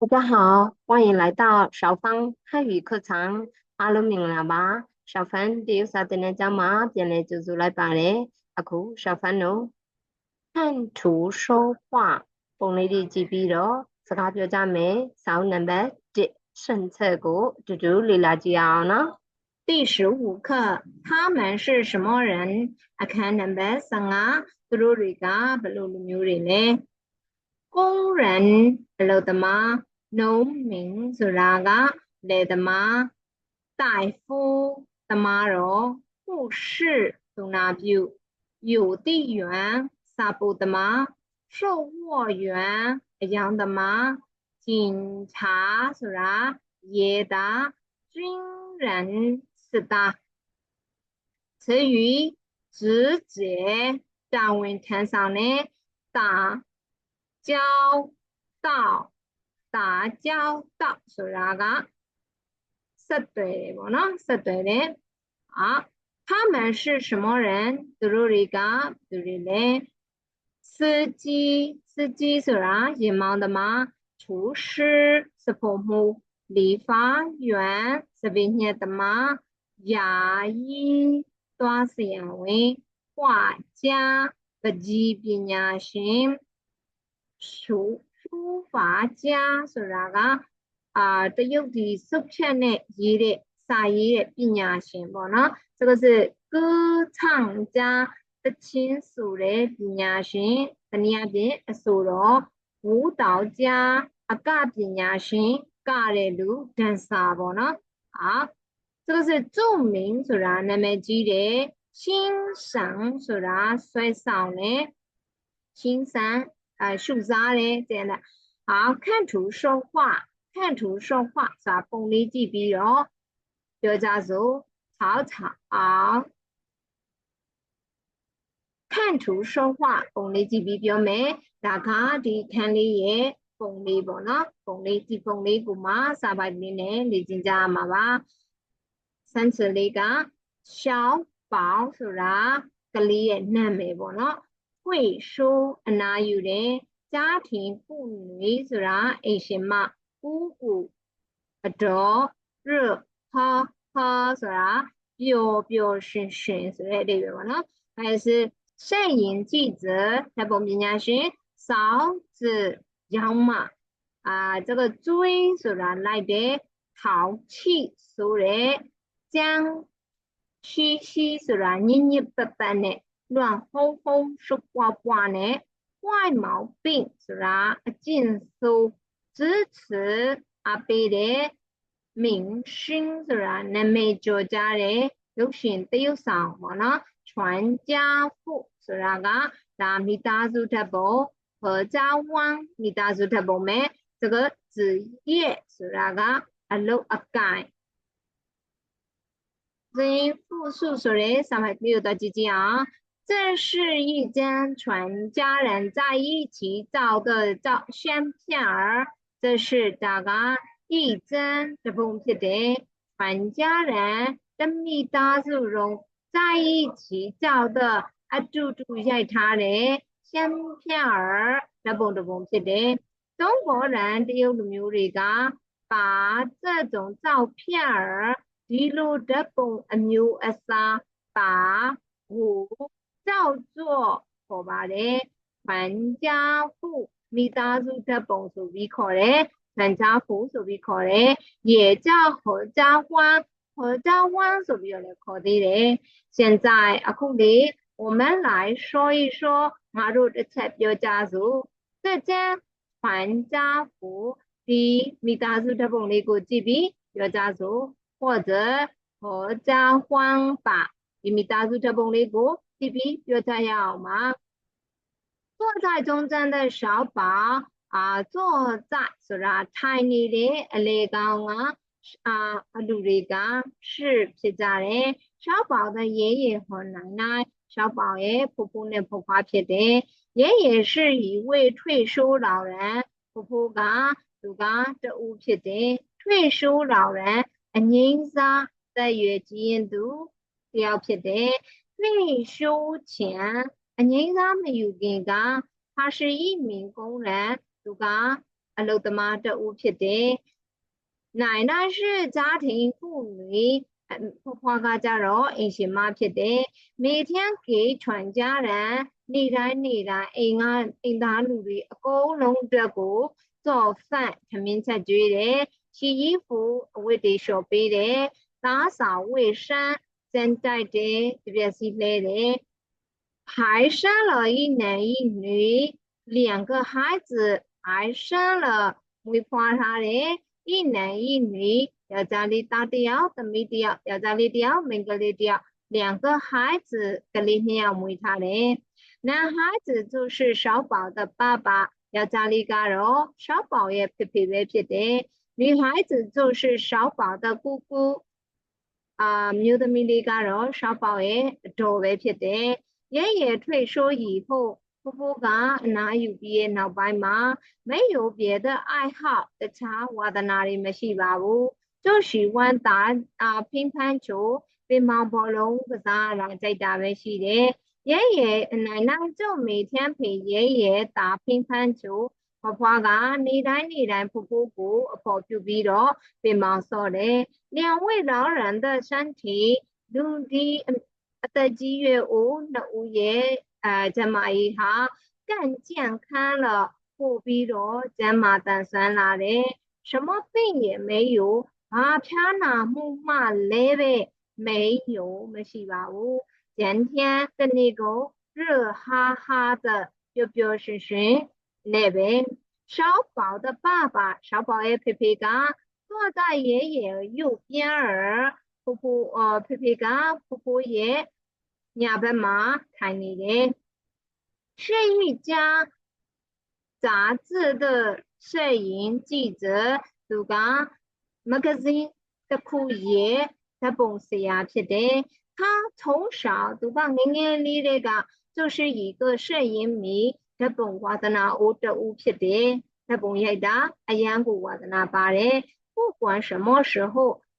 大家好，欢迎来到小芳汉语课堂。အားလုံးမင်္ဂလာပါ။小芳ဒီဥစားတင်တဲ့ကျောင်းမှာပြန်လည်ကြိုဆိုလိုက်ပါတယ်။အခု小芳တို့看图说话ပုံလေးတွေကြည့်ပြီးတော့စကားပြောကြမယ်။ဆောင်းနံပါတ်1顺册ကိုအတူတူလေ့လာကြည့်အောင်နော်။第十五课，他们是什么人？အခန်းနံပါတ်15သူတို့တွေကဘယ်လိုလူမျိုးတွေလဲ？工人、劳动者。နှုံးမင်းဆိုတာကလယ်သမားတိုက်ဖူးသမားတော်ပုရှိသူနာပြု有地缘စာပုသမား售货员အယောင်သမား警察ဆိုတာရဲသား军人စစ်သား词语直接တာဝန်ထမ်းဆောင်တဲ့တာကြောင်းတောက်တာကြောက်တောက်ဆိုတာကဆက်သွယ်တယ်ပေါ့နော်ဆက်သွယ်တယ်အာ他们是什么人သူတို့တွေကသူတွေလဲ司机司机ဆိုတာရင်မောင်းသမား厨师စဖို့မှု理发员သပင်းညက်သမားယာယီသွားစီရန်ဝင်画家ပကြီးပညာရှင်ရှုတူဖာကျာဆိုတာကအာတရုတ်ဒီစုပ်ချက်နဲ့ရေးတဲ့စာရေးတဲ့ပညာရှင်ပေါ့နော်ဆိုတော့是歌唱家တချင်းဆိုတဲ့ပညာရှင်တနည်းအားဖြင့်အဆိုတော့ဝူတောင်家အကပညာရှင်ကတဲ့လူဒန်ဆာပေါ့နော်ဟာဆိုတော့是著名ဆိုတာနာမည်ကြီးတယ်ရှင်းဆောင်ဆိုတာဆွဲဆောင်တယ်ရှင်းဆောင်အဲရှုစားတယ်တဲ့လားဟာခန့်ထူရှော့ခွခန့်ထူရှော့ခွစာပုံလေးကြည့်ပြီးတော့ပြောကြစို့曹草ခန့်ထူရှော့ခွပုံလေးကြည့်ပြီးပြောမယ်ဒါကဒီခန်းလေးရဲ့ပုံလေးပေါ့နော်ပုံလေးဒီပုံလေးကိုမှစာပိုင်လေးနဲ့လေ့ကျင့်ကြရမှာပါစမ်းစလေးကရှောင်းပေါင်းဆိုတာကလေးရဲ့နာမည်ပေါ့နော်会收အနာယူတယ်家庭妇女ဆိုတာအိမ်ရှင်မကူကူအတော်ရဟာဟာဆိုတာပျော်ပျော်ရွှင်ရွှင်ဆိုတဲ့အဓိပ္ပာယ်ပေါ့နော်ဒါဆို摄影记者台北名家ရှင်嫂子养马啊，这个追虽然来的淘气，虽然将气息虽然黏黏巴巴的，乱哄哄湿呱呱呢，坏毛病是啥？尽收支持阿贝的明星是啦，那美作家的流行都有什么呢，全家福是啦个？那米大族的宝何家旺，米大族的宝没这个职业是啦个？啊，六啊改，这复数是嘞三百六的姐姐啊！这是一间全家人在一起照的照相片儿。这是大家一间这不是的，全家人这么大阵容在一起照的啊，တူတူရိုက်ထားတဲ့相片儿这不这不是的。中国人တရုတ်လူမျိုးတွေက把这种照片儿ဒီလိုဓာတ်ပုံအမျိုးအစား把လို့ခေါ်ပါတယ်။ဗန်ဂျာဖူမိသားစုဓာတ်ပုံဆိုပြီးခေါ်တယ်။ဗန်ဂျာဖူဆိုပြီးခေါ်တယ်။也叫合家欢合家欢ဆိုပြီးတော့လည်းခေါ်သေးတယ်။现在အခုလေ我们来说一说ငါတို့တစ်ချက်ပြောကြစို့။တက်ကျန်းဗန်ဂျာဖူဒီမိသားစုဓာတ်ပုံလေးကိုကြည့်ပြီးပြောကြစို့或者合家欢吧ဒီမိသားစုဓာတ်ပုံလေးကိုကြည့်ပြီးပြောကြရအောင်ပါ坐在中间的小宝啊坐在ဆိုတာထိုင်နေတဲ့အလေကောင်ကအာအလူတွေက是ဖြစ်ကြတယ်小宝的爷爷和奶奶小宝ရဲ့ဖိုးဖိုးနဲ့ဖိုးဖွားဖြစ်တယ်爷爷是一位退休老人ဖိုးဖိုးကသူကတူဖြစ်တယ်ထွေရှိုးတော်ရန်အငိမ့်စားသက်ရွယ်ကြီးရင်သူတယောက်ဖြစ်တယ်内收前，အငိမ့်စားမယူခင်ကဟာရှီမင်ကုန်းရန်သူကအလုသမားတဦးဖြစ်တယ်။နိုင်နာရှိ家庭妇女ဖွားဖွားကကြတော့အိမ်ရှင်မဖြစ်တယ်။မေထန်ကေခြွန်ကြရန်နေတိုင်းနေတိုင်းအိမ်ကအိမ်သားလူတွေအကုန်လုံးအတွက်ကိုစော့ဖတ်ခမင်းချက်ကျွေးတယ်။ချီရီဖူအဝတ်တွေလျှော်ပေးတယ်။သားစာဝေရှမ်း现在的对不对？是嘞的，还生了一男一女两个孩子，还生了没怕他的，一男一女，要叫你打掉，要的没得要，要叫你得明个掉，两个孩子跟里一要没他的。男孩子就是小宝的爸爸，要叫你干咯，小宝也皮皮白皮的；女孩子就是小宝的姑姑。အာမြို့သမီးလေးကတော့ရှောက်ပေါက်ရဲ့အတော်ပဲဖြစ်တယ်ရဲရဲထွေရှိုးရီဖို့ဖိုးဖိုးကအနားယူပြီးရဲ့နောက်ပိုင်းမှာမဲ့ရိုပြဲတဲ့အိုက်ဟောက်တခြားဝါသနာတွေမရှိပါဘူးတို့ရှိဝမ်းသာအာဖင်းဖန်းချိုပင်မောင်ဘောလုံးကစားလာကြိုက်တာပဲရှိတယ်ရဲရဲအနိုင်နောက်ကျုံမေထမ်းဖေရဲရဲတာဖင်းဖန်းချိုဘဖွားကနေတိုင်းနေတိုင်းဖဖိုးကိုအဖို့ပြုပြီးတော့ပင်မောင်းစော့တယ်။လျံဝိလောရန်တဲ့ရှမ်းတီလူဒီအသက်ကြီးရွယ်အိုးနှစ်ဦးရဲ့အဲဂျမအေးဟာကန့်ကြန့်ခမ်းတော့ပို့ပြီးတော့ဂျမတန်ဆန်းလာတယ်။什么病也没有ဘာဖြားနာမှုမှလဲပဲ没有မရှိပါဘူး။今天的那个热哈哈的，彪彪神神，那边，小宝的爸爸，小宝的皮皮哥坐在爷爷右边儿，婆呼呃皮佩哥婆呼爷，爷爷妈看你的，是一家杂志的摄影记者，都讲 magazine 的酷爷在公司呀，别的他从小都放爷爷里那个就是一个摄影迷。ဓပုံဝါသနာအိုးတူဖြစ်တယ်ဓပုံရိုက်တာအယံကိုဝါသနာပါတယ်不管什么时候，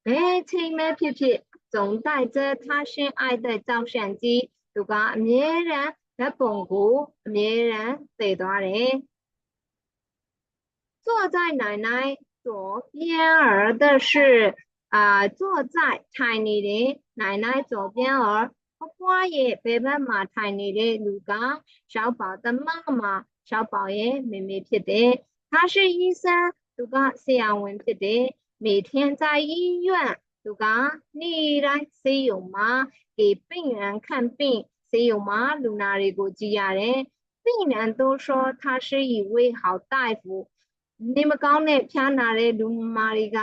别轻慢皮皮，总带着他深爱的照相机。如果别人在澎湖，别人在哪里？坐在奶奶左边儿的是啊、呃，坐在 Tiny 的奶奶左边儿ဖွားဖွားရဲ့ဘယ်ဘက်မှာထိုင်နေတဲ့လူကရောက်ပါတမမှာရောက်ပါရဲ့မေမေဖြစ်တယ်။他是医生သူကဆရာဝန်ဖြစ်တယ်။每天在医院သူကနေ့တိုင်းဆေးရုံမှာ给病人看病ဆေးရုံမှာလူနာတွေကိုကြည့်ရတယ်။病人都说他是一位好大夫နေမကောင်းတဲ့ဖျားနာတဲ့လူမာတွေက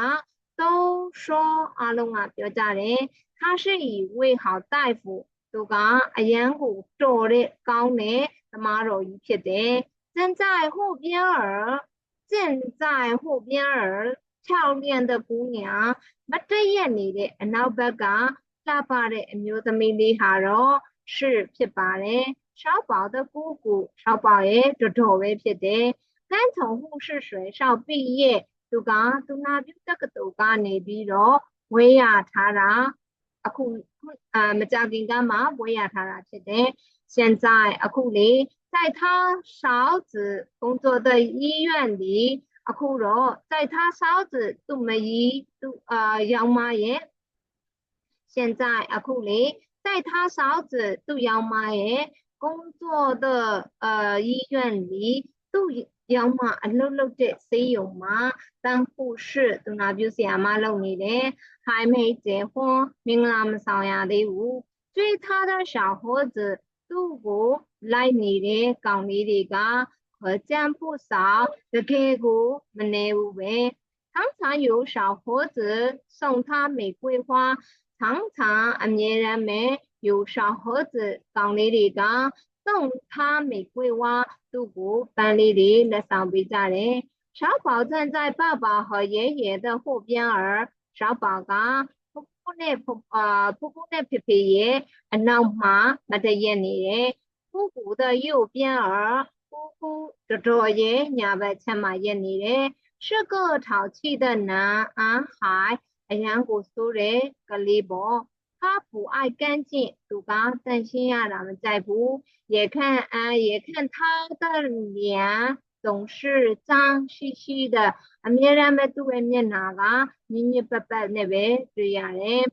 သုံးရှောအလုံးကပြောကြတယ်他是以为好大夫သူကအရန်ကိုတော်တဲ့ကောင်းတဲ့သမားတော်ကြီးဖြစ်တယ်။正在后边儿正在后边儿ဖြောင်းပြန်တဲ့姑娘မတည့်ရက်နေတဲ့အနောက်ဘက်ကလှပတဲ့အမျိုးသမီးလေးဟာတော့ရှစ်ဖြစ်ပါတယ်။ရှောက်ပေါတဲ့ကိုကိုရှောက်ပေါရဲ့တော်တော်ပဲဖြစ်တယ်။ကန်းချုံမှုရှိရွှေရှောက်ပြီးရဲ့သူကသူနာပြုတက္ကသိုလ်ကနေပြီးတော့ဝေးရထားတာအခုအာမကြခင်ကမှဘွဲရထားတာဖြစ်တယ်现在အခုလေ在他嫂子工作的医院里အခုတော့在他嫂子သူ့မကြီးသူ့အာရောင်မရဲ့现在အခုလေ在他嫂子သူ့ရောင်မရဲ့工作的呃医院里သူ့ပြောင်းမှအလုတ်လုတ်တဲ့ဆေးရုံမှာတန်ဖို့ရှိသူနာပြုဆရာမလုပ်နေတယ်ဟိုင်းမိတ်ကျေဟွန်မင်္ဂလာမဆောင်ရသေးဘူးကျွေးထားတဲ့小伙子သူ့ကိုလိုက်နေတဲ့ကောင်လေးတွေက和占不少的给股没内无为，常常有小伙子送他玫瑰花，常常阿别人没有小伙子讲你的讲，送他玫瑰花သူ့ကိုပန်းလေးတွေလက်ဆောင်ပေးကြတယ်။小宝站在爸爸和爷爷的后边儿，小宝ကပုပုနဲ့အာပုပုနဲ့ဖေဖေရဲ့အနောက်မှာမတရက်နေတယ်။ပုပု的右边儿姑姑တော်တော်ရဲ့ညာဘက်ချမ်းမှာရက်နေတယ်။ရှကောထောက်ချိတဲ့နာအာဟိုင်အရန်ကိုစိုးတယ်ကလေးပေါ့他不爱干净，对吧？担心呀，咱们再不也看啊，也看他的脸总是脏兮兮的。啊，别人们都会骂他，你你爸爸那位这样嘞？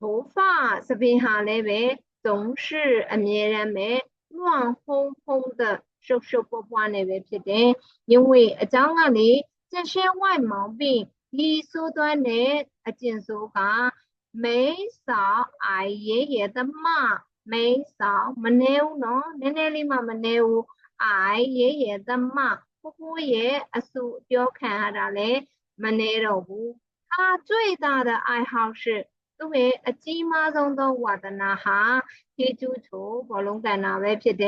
头发是边上那位总是啊，别人们乱哄哄的，瘦瘦巴巴那位皮蛋，因为脏啊哩，这些坏毛病。伊说：“端嘞，阿金叔讲，没少挨爷爷的骂，没少骂尿呢，奶奶里嘛骂尿，挨爷爷的骂。姑姑爷阿叔就看好了嘞，骂奶了不？他最大的爱好是，都为阿金妈生到我的那哈，踢猪雏，不拢在那外撇的，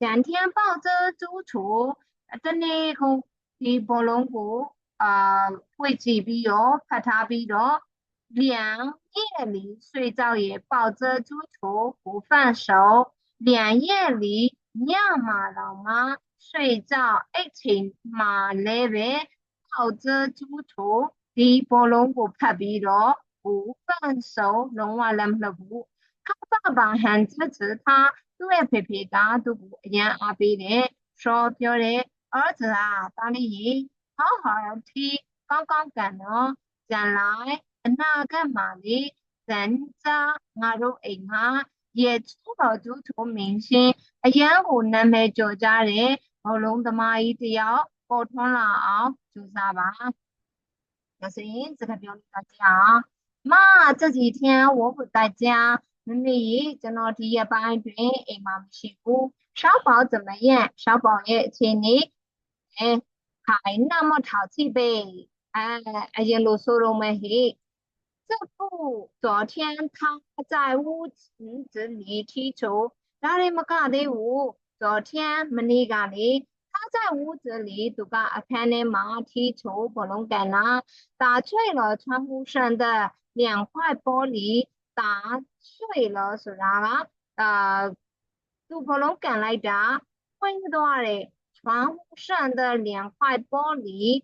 整天抱着猪雏，等你空，去拨龙骨啊。”ဝှေ့ကြည့်ပြီးတော့ဖတ်ထားပြီးတော့လျံ夜里睡觉也抱着猪头不放手လျံ夜里ညမှာတော့မ睡觉အိတ်ချိန်မှာလဲပဲ抱着猪头ဒီဘောလုံးကိုဖတ်ပြီးတော့ကို放手လုံးဝလက်မလှုပ်ဘူးခပ်ပါပါဟန်ချစ်ချစ်他သူ့ရဲ့ဖေဖေကသူ့ကိုအရန်အားပေးတယ်ရှောပြောတယ်儿子啊，当你好好听ကောက်ကောက်ကံတော့ဇန်လိုက်အနာဂတ်မှာလေဇန်ကြငါတို့အိမ်မှာရေချိုးတော်သူထုံးမင်းရှင်အရန်ကိုနာမည်ကျော်ကြတဲ့ဘောလုံးသမားကြီးတယောက်ပေါ်ထွန်းလာအောင်ကြိုးစားပါ။ဒါဆိုရင်စကားပြောလို့ကြအောင်။မကြကြည်ထင်းဝဘုတ်တိုက်ကြမမေကျွန်တော်ဒီရက်ပိုင်းတွင်အိမ်မှာမရှိဘူး။ရှောက်ပေါင်း怎么样？ရှောက်ပေါင်းရဲ့အခြေအနေအဲခိုင်နမထောက်ချိပဲ။哎，阿些老叔老们嘿，这不昨天他在屋子里踢球，哪里么看的我？昨天么你家里，他在屋子里都讲阿天的忙踢球，布龙赶来打碎了窗户上的两块玻璃，打碎了是啥了？呃，布龙赶来砸，摔断了窗户上的两块玻璃。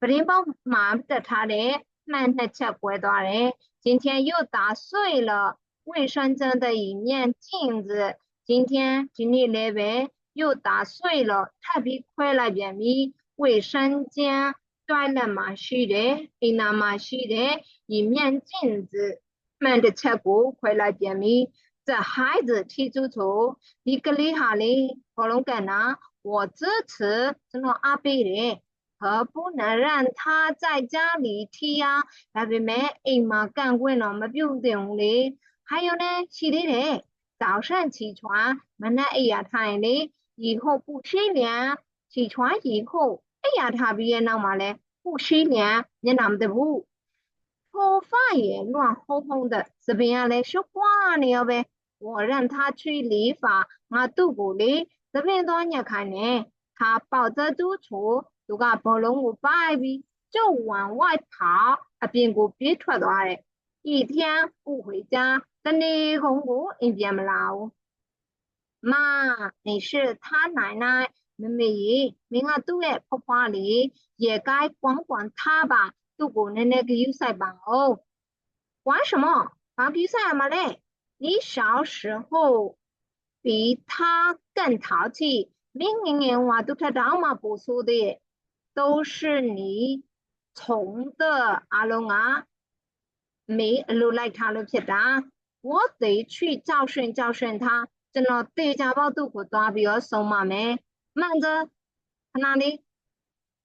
不能把忙，不得他人，满天吃锅大人。今天又打碎了卫生间的一面镜子。今天，今你来问，又打碎了。特别快来见面，卫生间断了蛮许的，断了蛮许的，一面镜子。满天吃锅，快来见面。这孩子踢足球，你个你好嘞，火龙果呢？我支持，什了阿贝嘞？和不能让他在家里踢呀、啊，ဒါပေမဲ့အိမ်မှာကန့်ကွက်တော့မပြုတ်တင်ဘူးလေ။还有呢，ရှိသေးတယ်။早上起床，မနက်အိပ်ရာထိုင်လေ။以后不洗脸，起床以后အိပ်ရာထားပြီးရဲ့နောက်မှာလဲ不洗脸，မျက်နှာမတဘူး။头发也乱哄哄的，这边啊嘞，说话呢要呗。我让他去理发，我都不理，这边多热看呢。他抱着猪头就讲，不论我爸的，就往外跑，啊，边个别出大嘞，一天不回家，你的恐怖，有点老。妈，你是他奶奶，妹妹明儿都在婆婆你，也该管管他吧？都过年奶给有菜帮哦。管什么？玩比赛嘛嘞？你小时候比他更淘气，明年人娃都他老妈不说的。都是你宠的阿龙啊，没路来卡路撇的，我得去教训教训他。怎个对家暴都古大不要送嘛没，慢着，哪里？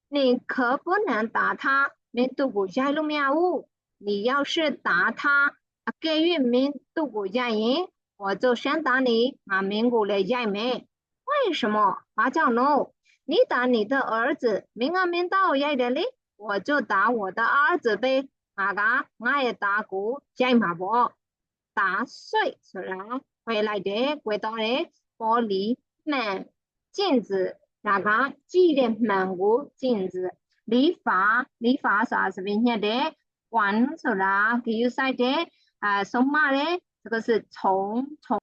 你可不能打他，没杜古家路妙物，你要是打他，给予没都不家人，我就先打你啊，名古来家没？为什么？我叫弄。你打你的儿子，明啊明道要一点我就打我的儿子呗。哪个挨打过，见马伯打碎出来，回来的回到的玻璃门镜子，哪个居然门过镜子？理发理发啥子明天的？管出来给有三的，啊？什么的，这个是从从。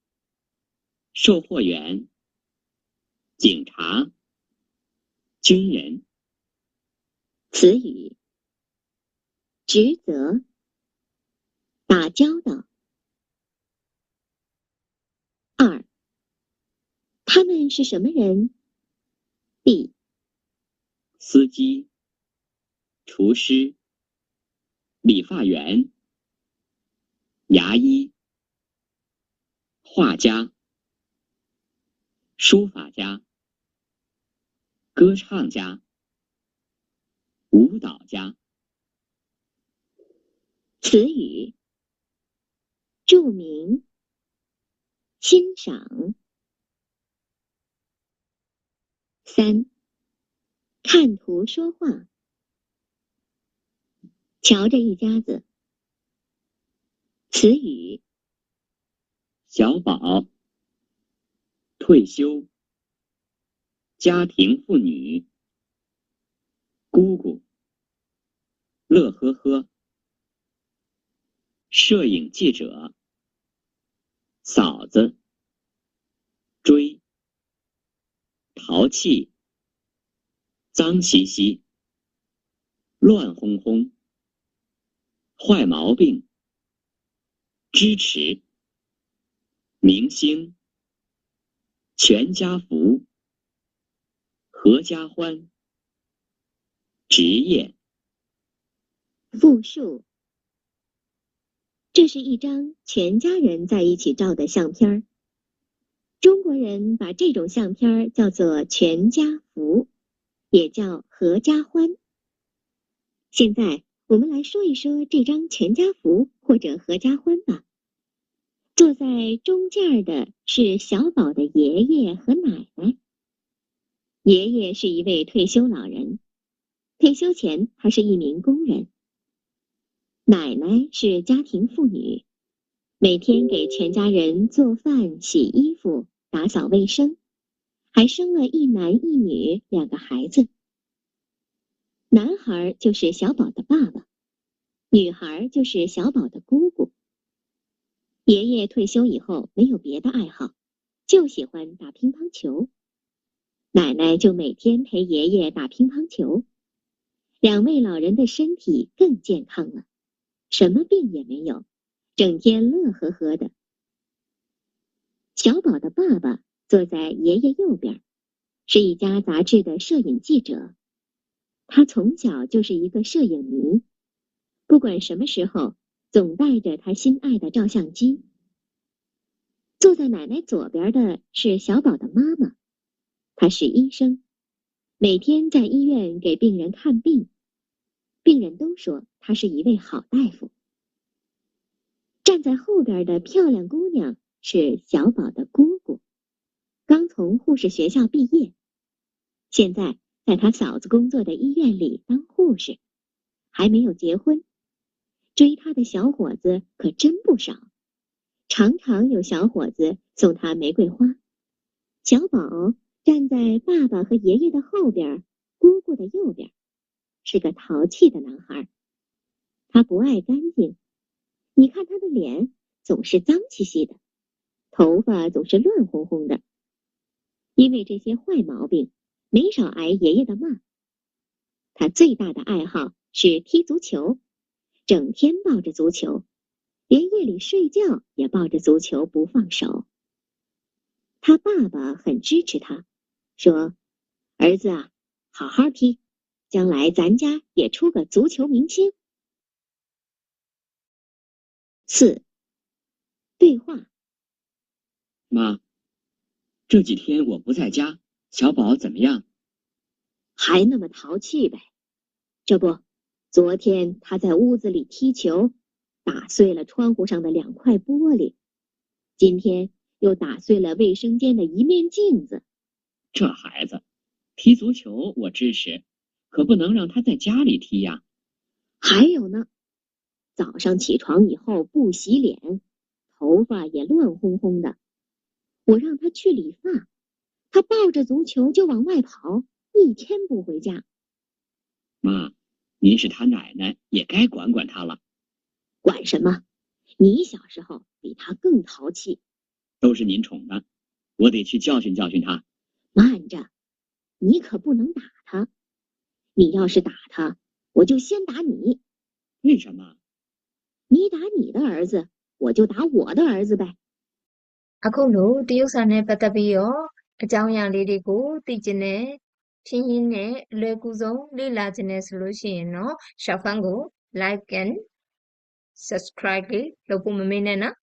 售货员、警察、军人。词语、职责、打交道。二、他们是什么人？B、司机、厨师、理发员、牙医、画家。书法家、歌唱家、舞蹈家。词语、著名、欣赏。三、看图说话。瞧这一家子。词语：小宝。退休，家庭妇女，姑姑，乐呵呵，摄影记者，嫂子，追，淘气，脏兮兮，乱哄哄，坏毛病，支持，明星。全家福，合家欢，职业复数。这是一张全家人在一起照的相片儿。中国人把这种相片叫做全家福，也叫合家欢。现在我们来说一说这张全家福或者合家欢吧。坐在中间的是小宝的爷爷和奶奶。爷爷是一位退休老人，退休前他是一名工人。奶奶是家庭妇女，每天给全家人做饭、洗衣服、打扫卫生，还生了一男一女两个孩子。男孩就是小宝的爸爸，女孩就是小宝的姑姑。爷爷退休以后没有别的爱好，就喜欢打乒乓球。奶奶就每天陪爷爷打乒乓球，两位老人的身体更健康了，什么病也没有，整天乐呵呵的。小宝的爸爸坐在爷爷右边，是一家杂志的摄影记者，他从小就是一个摄影迷，不管什么时候。总带着他心爱的照相机。坐在奶奶左边的是小宝的妈妈，她是医生，每天在医院给病人看病，病人都说她是一位好大夫。站在后边的漂亮姑娘是小宝的姑姑，刚从护士学校毕业，现在在她嫂子工作的医院里当护士，还没有结婚。追他的小伙子可真不少，常常有小伙子送他玫瑰花。小宝站在爸爸和爷爷的后边，姑姑的右边，是个淘气的男孩。他不爱干净，你看他的脸总是脏兮兮的，头发总是乱哄哄的。因为这些坏毛病，没少挨爷爷的骂。他最大的爱好是踢足球。整天抱着足球，连夜里睡觉也抱着足球不放手。他爸爸很支持他，说：“儿子啊，好好踢，将来咱家也出个足球明星。”四，对话。妈，这几天我不在家，小宝怎么样？还那么淘气呗，这不。昨天他在屋子里踢球，打碎了窗户上的两块玻璃，今天又打碎了卫生间的一面镜子。这孩子，踢足球我支持，可不能让他在家里踢呀。还有呢，早上起床以后不洗脸，头发也乱哄哄的。我让他去理发，他抱着足球就往外跑，一天不回家。妈。您是他奶奶，也该管管他了。管什么？你小时候比他更淘气。都是您宠的，我得去教训教训他。慢着，你可不能打他。你要是打他，我就先打你。为什么？你打你的儿子，我就打我的儿子呗。阿公奴，ဖြစ်ရင်းနဲ့အလွယ်ကူဆုံးလေ့လာခြင်းနဲ့ဆိုလို့ရှိရင်တော့ short form ကို like and subscribe လေးလုပ်ဖို့မမေ့နဲ့နော်